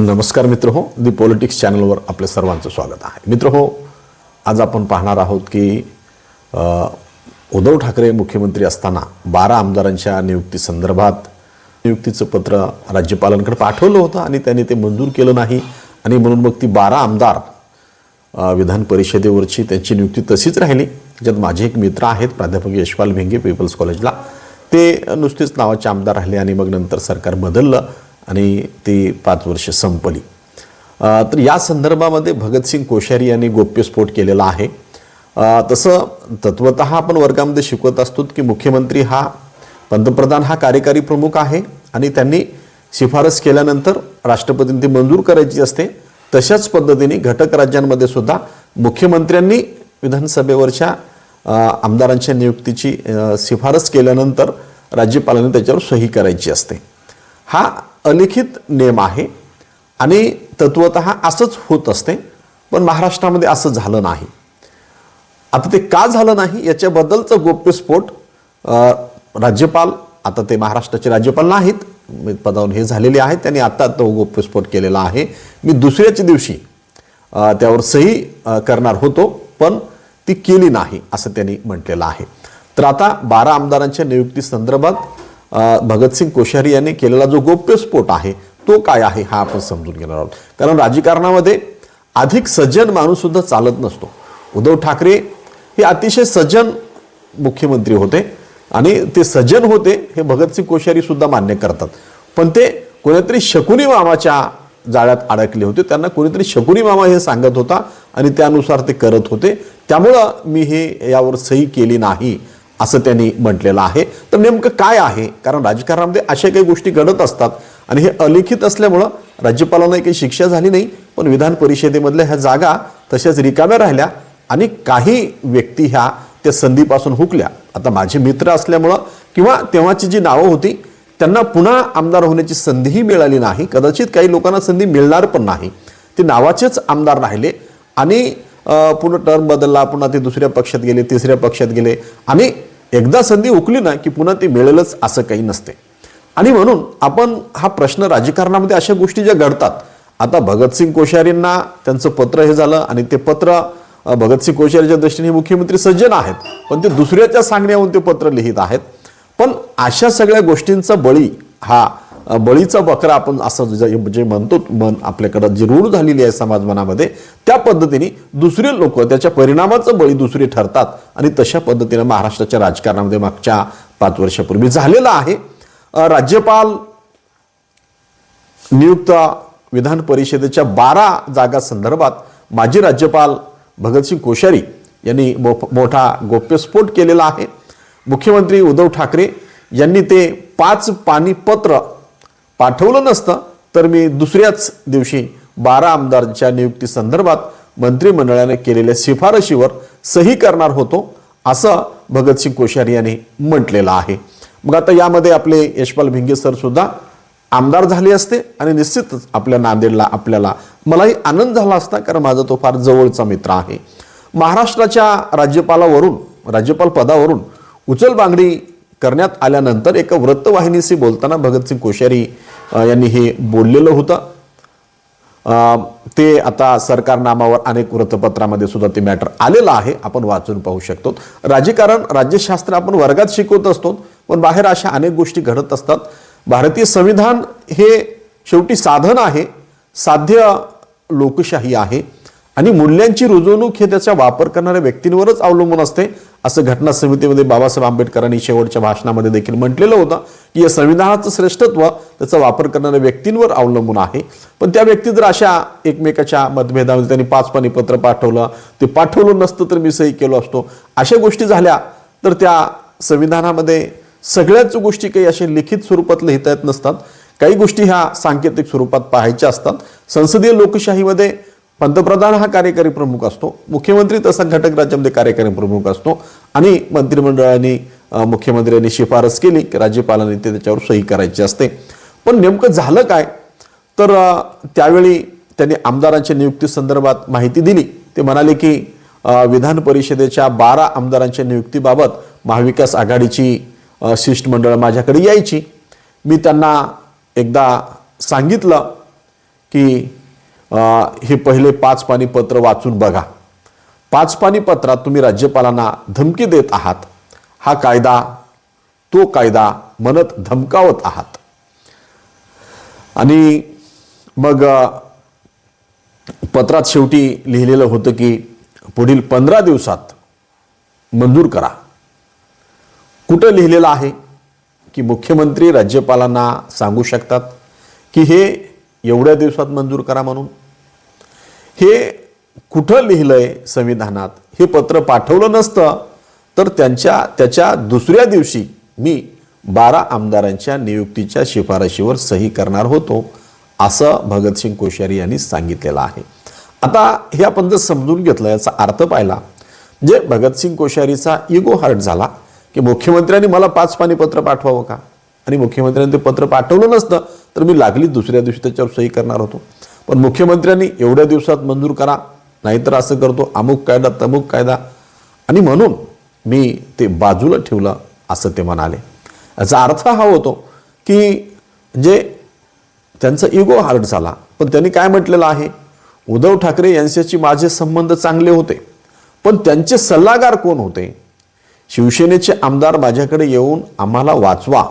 नमस्कार मित्र हो दी पॉलिटिक्स चॅनलवर आपल्या सर्वांचं स्वागत आहे. मित्र हो आज आपण पाहणार आहोत की उद्धव ठाकरे मुख्यमंत्री असताना बारा आमदारांच्या नियुक्तीसंदर्भात नियुक्तीचं पत्र राज्यपालांकडे पाठवलं होतं आणि त्यांनी ते मंजूर केलं नाही. आणि म्हणून मग ती बारा आमदार विधान परिषदेवरची त्यांची नियुक्ती तशीच राहिली ज्यात माझे एक मित्र आहेत प्राध्यापक यशपाल भिंगे पीपल्स कॉलेजला. ते नुसतेच नावाचे आमदार राहिले आणि मग नंतर सरकार बदललं. आणि ती पाच वर्ष संपली. तर या संदर्भामध्ये भगतसिंग कोश्यारी यांनी गोप्यस्फोट केलेला आहे. तसं तत्वत आपण वर्गामध्ये शिकवत असतो की मुख्यमंत्री हा पंतप्रधान हा कार्यकारी प्रमुख आहे आणि त्यांनी शिफारस केल्यानंतर राष्ट्रपतींनी ती मंजूर करायची असते. तशाच पद्धतीने घटक राज्यांमध्ये सुद्धा मुख्यमंत्र्यांनी विधानसभेवरच्या आमदारांच्या नियुक्तीची शिफारस केल्यानंतर राज्यपालांनी त्याच्यावर सही करायची असते. हा अलिखित नियम आहे आणि तत्वत असंच होत असते पण महाराष्ट्रामध्ये असं झालं नाही. आता ते का झालं नाही याच्याबद्दलचं गोप्यस्फोट राज्यपाल आता ते महाराष्ट्राचे राज्यपाल नाहीत मी पदावरून हे झालेले आहेत त्यांनी आत्ता तो गोप्यस्फोट केलेला आहे. मी दुसऱ्याच्या दिवशी त्यावर सही करणार होतो पण ती केली नाही असं त्यांनी म्हटलेलं आहे. तर आता बारा आमदारांच्या नियुक्ती संदर्भात भगतसिंग कोश्यारी यांनी केलेला जो गोप्यस्फोट आहे तो काय आहे हा आपण समजून घेणार आहोत. कारण राजकारणामध्ये अधिक सज्जन माणूस सुद्धा चालत नसतो. उद्धव ठाकरे हे अतिशय सज्जन मुख्यमंत्री होते आणि ते सज्जन होते हे भगतसिंग कोश्यारी सुद्धा मान्य करतात. पण ते कोणीतरी शकुनी मामाच्या जाळ्यात अडकले होते. त्यांना कोणीतरी शकुनी मामा हे सांगत होता आणि त्यानुसार ते करत होते. त्यामुळं मी हे यावर सही केली नाही. असं त्यांनी म्हटलेलं आहे. तर नेमकं काय आहे? कारण राजकारणामध्ये अशा काही गोष्टी घडत असतात. आणि हे अलिखित असल्यामुळं राज्यपालांना काही शिक्षा झाली नाही. पण विधान परिषदेमधल्या ह्या जागा तशाच रिकाम्या राहिल्या. आणि काही व्यक्ती ह्या त्या संधीपासून हुकल्या. आता माझे मित्र असल्यामुळं किंवा तेव्हाची जी नावं होती त्यांना पुन्हा आमदार होण्याची संधीही मिळाली नाही. कदाचित काही लोकांना संधी मिळणार पण नाही. ते नावाचेच आमदार राहिले. आणि पुन्हा टर्म बदलला पुन्हा ते दुसऱ्या पक्षात गेले तिसऱ्या पक्षात गेले. आणि एकदा संधी उकली ना की पुन्हा ती मिळेलच असं काही नसते. आणि म्हणून आपण हा प्रश्न राजकारणामध्ये अशा गोष्टी ज्या घडतात आता भगतसिंग कोश्यारींना त्यांचं पत्र हे झालं आणि ते पत्र भगतसिंग कोश्यारीच्या दृष्टीने मुख्यमंत्री सज्जन आहेत पण ते दुसऱ्याच्या सांगण्यावरून ते पत्र लिहित आहेत. पण अशा सगळ्या गोष्टींचा बळी हा बळीचा बकरा आपण असं जे जे म्हणजे म्हणतो मन आपल्याकडं जी रूढ झालेली आहे समाज मनामध्ये त्या पद्धतीने दुसरे लोक त्याच्या परिणामाचं बळी दुसरे ठरतात आणि तशा पद्धतीनं महाराष्ट्राच्या राजकारणामध्ये मागच्या पाच वर्षापूर्वी झालेलं आहे. राज्यपाल नियुक्त विधान परिषदेच्या बारा जागा संदर्भात माजी राज्यपाल भगतसिंग कोश्यारी यांनी मो- मोठा गोप्यस्फोट केलेला आहे. मुख्यमंत्री उद्धव ठाकरे यांनी ते पाच पाणी पत्र पाठवलं नसतं तर मी दुसऱ्याच दिवशी बारा आमदारांच्या नियुक्ती संदर्भात मंत्रिमंडळाने केलेल्या शिफारशीवर सही करणार होतो असं भगतसिंग कोश्यारी यांनी म्हटलेलं आहे. मग आता यामध्ये आपले यशपाल भिंगे सर सुद्धा आमदार झाले असते आणि निश्चितच आपल्या नांदेडला आपल्याला मलाही आनंद झाला असता कारण माझा तो फार जवळचा मित्र आहे. महाराष्ट्राच्या राज्यपालावरून राज्यपाल पदावरून उचलबांगडी करण्यात आल्यानंतर एका वृत्तवाहिनीशी बोलताना भगतसिंग कोश्यारी यांनी हे बोललेलं होतं. ते आता सरकारनामावर अनेक वृत्तपत्रामध्ये सुद्धा ते मॅटर आलेलं आहे. आपण वाचून पाहू शकतो. राजकारण राज्यशास्त्र आपण वर्गात शिकवत असतो पण बाहेर अशा अनेक गोष्टी घडत असतात. भारतीय संविधान हे शेवटी साधन आहे. साध्य लोकशाही आहे. आणि मूल्यांची रुजवणूक हे त्याचा वापर करणाऱ्या व्यक्तींवरच अवलंबून असते असं घटना समितीमध्ये बाबासाहेब आंबेडकरांनी शेवटच्या भाषणामध्ये देखील म्हटलेलं होतं की या संविधानाचं श्रेष्ठत्व त्याचा वापर करणाऱ्या व्यक्तींवर अवलंबून आहे. पण त्या व्यक्ती जर अशा एकमेकाच्या मतभेदामध्ये त्यांनी पाच पाणी पत्र पाठवलं ते पाठवलं नसतं तर मी सही केलो असतो. अशा गोष्टी झाल्या तर त्या संविधानामध्ये सगळ्याच गोष्टी काही अशा लिखित स्वरूपात लिहिता येत नसतात. काही गोष्टी ह्या सांकेतिक स्वरूपात पाहायच्या असतात. संसदीय लोकशाहीमध्ये पंतप्रधान हा कार्यकारी प्रमुख असतो मुख्यमंत्री तसा घटक राज्यामध्ये कार्यकारी प्रमुख असतो आणि मंत्रिमंडळाने मुख्यमंत्र्यांनी शिफारस केली की राज्यपालांनी ते त्याच्यावर सही करायची असते. पण नेमकं झालं काय? तर त्यावेळी त्यांनी आमदारांच्या नियुक्ती संदर्भात माहिती दिली. ते म्हणाले की विधान परिषदेच्या बारा आमदारांच्या नियुक्तीबाबत महाविकास आघाडीची शिष्टमंडळ माझ्याकडे यायची. मी त्यांना एकदा सांगितलं की हे पहिले पाच पाणी पत्र वाचून बघा. पाच पाणी पत्रात तुम्ही राज्यपालांना धमकी देत आहात. हा कायदा तो कायदा म्हणत धमकावत आहात. आणि मग पत्रात शेवटी लिहिलेलं होतं की पुढील पंधरा दिवसात मंजूर करा. कुठं लिहिलेलं आहे की मुख्यमंत्री राज्यपालांना सांगू शकतात की हे एवढ्या दिवसात मंजूर करा म्हणून? हे कुठं लिहिलंय संविधानात? हे पत्र पाठवलं नसतं. तर त्यांच्या त्याच्या दुसऱ्या दिवशी मी बारा आमदारांच्या नियुक्तीच्या शिफारशीवर सही करणार होतो असं भगतसिंग कोश्यारी यांनी सांगितलेलं आहे. आता हे आपण जर समजून घेतलं याचा अर्थ पाहिला. म्हणजे भगतसिंग कोश्यारीचा इगो हर्ट झाला की मुख्यमंत्र्यांनी मला पाच पाणी पत्र पाठवावं का? आणि मुख्यमंत्र्यांनी ते पत्र पाठवलं नसतं तर मी लागली दुसऱ्या दिवशी त्याच्यावर सही करणार होतो. पण मुख्यमंत्र्यांनी एवढ्या दिवसात मंजूर करा नाहीतर असं करतो अमुक कायदा तमुक कायदा. आणि म्हणून मी ते बाजूला ठेवलं असं ते म्हणाले. याचा अर्थ हा होतो की जे त्यांचा इगो हार्ट झाला पण त्यांनी काय म्हटलेलं आहे? उद्धव ठाकरे यांच्याशी माझे संबंध चांगले होते पण त्यांचे सल्लागार कोण होते? शिवसेनेचे आमदार माझ्याकडे येऊन आम्हाला वाचवा.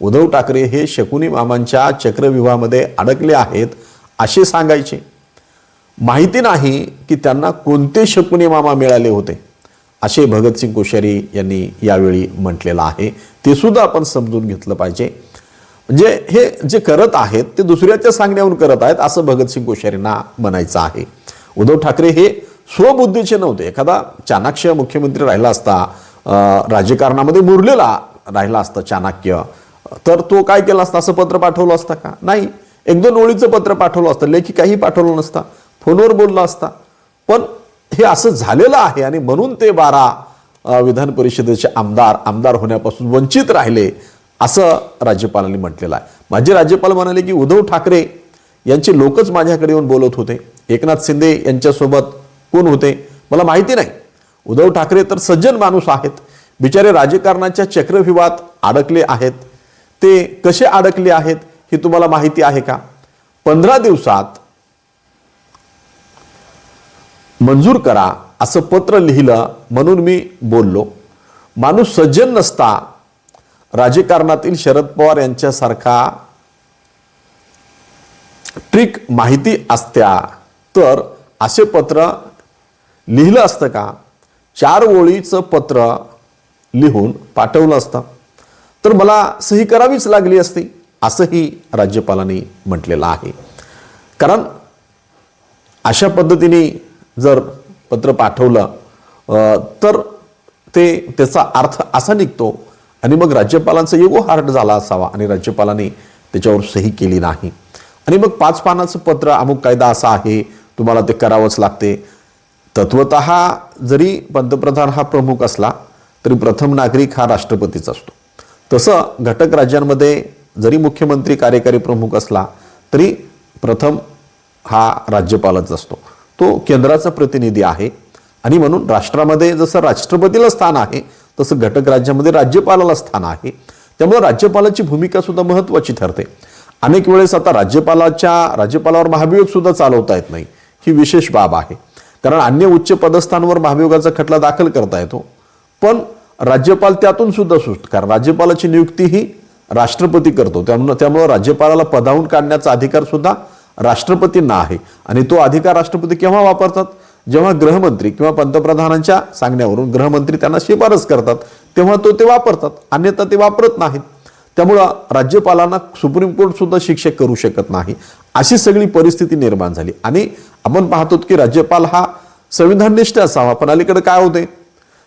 उद्धव ठाकरे हे शकुनी मामांच्या चक्रव्यूहामध्ये अडकले आहेत असे सांगायचे. माहिती नाही की त्यांना कोणते शकुनी मामा मिळाले होते. असे भगतसिंग कोश्यारी यांनी यावेळी म्हटलेलं आहे. ते सुद्धा आपण समजून घेतलं पाहिजे. म्हणजे हे जे करत आहेत ते दुसऱ्याच्या सांगण्यावरून करत आहेत असं भगतसिंग कोश्यारींना म्हणायचं आहे. उद्धव ठाकरे हे स्वबुद्धीचे नव्हते. एखादा चाणक्य मुख्यमंत्री राहिला असता राजकारणामध्ये मुरलेला राहिला असता चाणक्य तर तो काय केला असता? असं पत्र पाठवलं असतं का? नाही. एक दोन ओळीचं पत्र पाठवलं असतं लेखी काही पाठवलं नसता फोनवर बोलला असता. पण हे असं झालेलं आहे आणि म्हणून ते बारा विधान परिषदेचे आमदार आमदार होण्यापासून वंचित राहिले असं राज्यपालांनी म्हटलेलं आहे. माझे राज्यपाल म्हणाले की उद्धव ठाकरे यांचे लोकच माझ्याकडे येऊन बोलत होते. एकनाथ शिंदे यांच्यासोबत कोण होते? मला माहिती नाही. उद्धव ठाकरे तर सज्जन माणूस आहेत. बिचारे राजकारणाच्या चक्रव्यूहात अडकले आहेत. ते कसे अडकले आहेत? हे तुम्हाला माहिती आहे का? पंधरा दिवसात मंजूर करा असं पत्र लिहिलं म्हणून मी बोललो. माणूस सज्जन नसता. राजकारणातील शरद पवार यांच्यासारखा ट्रिक माहिती असत्या. तर असे पत्र लिहिलं असतं का? चार ओळीचं पत्र लिहून पाठवलं असतं. तर मला सही करावीच लागली असती. असंही राज्यपालांनी म्हटलेलं आहे. कारण अशा पद्धतीने जर पत्र पाठवलं तर ते त्याचा अर्थ असा निघतो आणि मग राज्यपालांचा युगो हार्ट झाला असावा आणि राज्यपालांनी त्याच्यावर सही केली नाही. आणि मग पाच पानाचं पत्र अमुक कायदा असा आहे तुम्हाला ते करावंच लागते. तत्वत जरी पंतप्रधान हा प्रमुख असला तरी प्रथम नागरिक हा राष्ट्रपतीच असतो. तसं घटक राज्यांमध्ये जरी मुख्यमंत्री कार्यकारी प्रमुख असला तरी प्रथम हा राज्यपालच असतो. तो केंद्राचा प्रतिनिधी आहे. आणि म्हणून राष्ट्रामध्ये जसं राष्ट्रपतीला स्थान आहे तसं घटक राज्यामध्ये राज्यपालाला स्थान आहे. त्यामुळे राज्यपालाची भूमिका सुद्धा महत्त्वाची ठरते. अनेक वेळेस आता राज्यपालाच्या राज्यपालावर महाभियोग सुद्धा चालवता येत नाही. ही विशेष बाब आहे. कारण अन्य उच्च पदस्थांवर महाभियोगाचा खटला दाखल करता येतो. पण राज्यपाल त्यातून सुद्धा सुट कारण राज्यपालाची नियुक्ती ही राष्ट्रपती करतो. त्यामुळं त्यामुळं राज्यपालाला पदावून काढण्याचा अधिकार सुद्धा राष्ट्रपतींना आहे. आणि तो अधिकार राष्ट्रपती केव्हा वापरतात? जेव्हा गृहमंत्री किंवा पंतप्रधानांच्या सांगण्यावरून गृहमंत्री त्यांना शिफारस करतात तेव्हा तो ते वापरतात. अन्यथा ते वापरत नाहीत. त्यामुळं राज्यपालांना सुप्रीम कोर्ट सुद्धा शिक्षक करू शकत नाही. अशी सगळी परिस्थिती निर्माण झाली. आणि आपण पाहतो की राज्यपाल हा संविधाननिष्ठ असावा. पण अलीकडे काय होते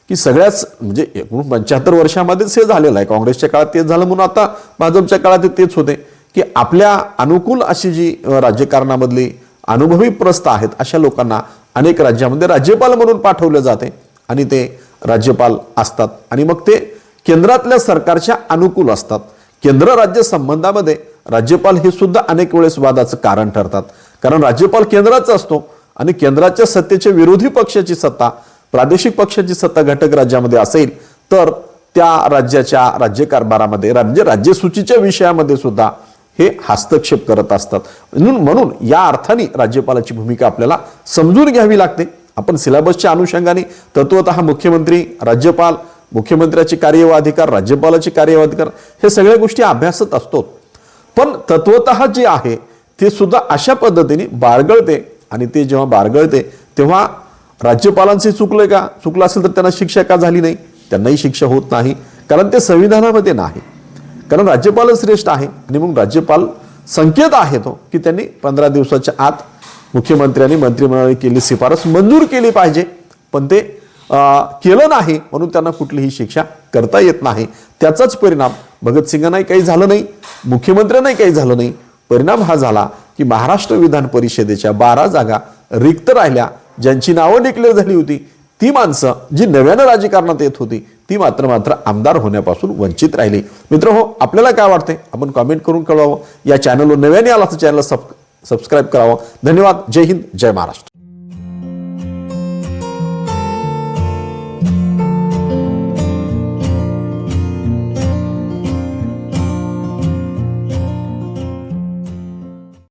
की सगळ्याच म्हणजे एकूण पंच्याहत्तर वर्षामध्येच हे झालेलं आहे. काँग्रेसच्या काळात तेच झालं म्हणून आता भाजपच्या काळात तेच होते. की आपल्या अनुकूल अशी जी राज्यकारणामधली राजकारणामधली अनुभवी प्रस्थ आहेत अशा लोकांना अनेक राज्यामध्ये राज्यपाल म्हणून पाठवले जाते आणि ते राज्यपाल असतात. आणि मग ते केंद्रातल्या सरकारच्या अनुकूल असतात. केंद्र राज्य संबंधामध्ये राज्यपाल हे सुद्धा अनेक वेळेस वादाचं कारण ठरतात. कारण राज्यपाल केंद्राचा असतो आणि केंद्राच्या सत्तेच्या विरोधी पक्षाची सत्ता प्रादेशिक पक्षाची सत्ता घटक राज्यामध्ये असेल तर त्या राज्याच्या राज्यकारभारामध्ये राज्य म्हणजे राज्यसूचीच्या विषयामध्ये सुद्धा हे हस्तक्षेप करत असतात. म्हणून म्हणून या अर्थाने राज्यपालाची भूमिका आपल्याला समजून घ्यावी लागते. आपण सिलेबसच्या अनुषंगाने तत्वतः मुख्यमंत्री राज्यपाल मुख्यमंत्र्याचे कार्यवाधिकार राज्यपालाचे कार्यवाधिकार हे सगळ्या गोष्टी अभ्यासत असतो. पण तत्वत जे आहे ते सुद्धा अशा पद्धतीने बाळगळते आणि ते जेव्हा बाळगळते तेव्हा राज्यपालांचे चुकलं का? चुकलं असेल तर त्यांना शिक्षा का झाली नाही? त्यांनाही शिक्षा होत नाही. कारण ते संविधानामध्ये नाही. कारण राज्यपालच श्रेष्ठ आहे. आणि मग राज्यपाल संकेत आहे तो की त्यांनी पंधरा दिवसाच्या आत मुख्यमंत्र्यांनी मंत्रिमंडळाने केली शिफारस मंजूर केली पाहिजे. पण ते केलं नाही. म्हणून त्यांना कुठलीही शिक्षा करता येत नाही. त्याचाच परिणाम भगतसिंगांनाही काही झालं नाही. मुख्यमंत्र्यांनाही काही झालं नाही. परिणाम हा झाला की महाराष्ट्र विधान परिषदेच्या बारा जागा रिक्त राहिल्या. ज्यांची नावं डिक्लेअर झाली होती ती माणसं जी नव्यानं राजकारणात येत होती ती मात्र मात्र आमदार होण्यापासून वंचित राहिली. मित्र हो आपल्याला काय वाटते? आपण कॉमेंट करून कळवावं. या चॅनलवर नव्याने आला तर चॅनल सब सबस्क्राईब करावं. धन्यवाद. जय हिंद. जय महाराष्ट्र.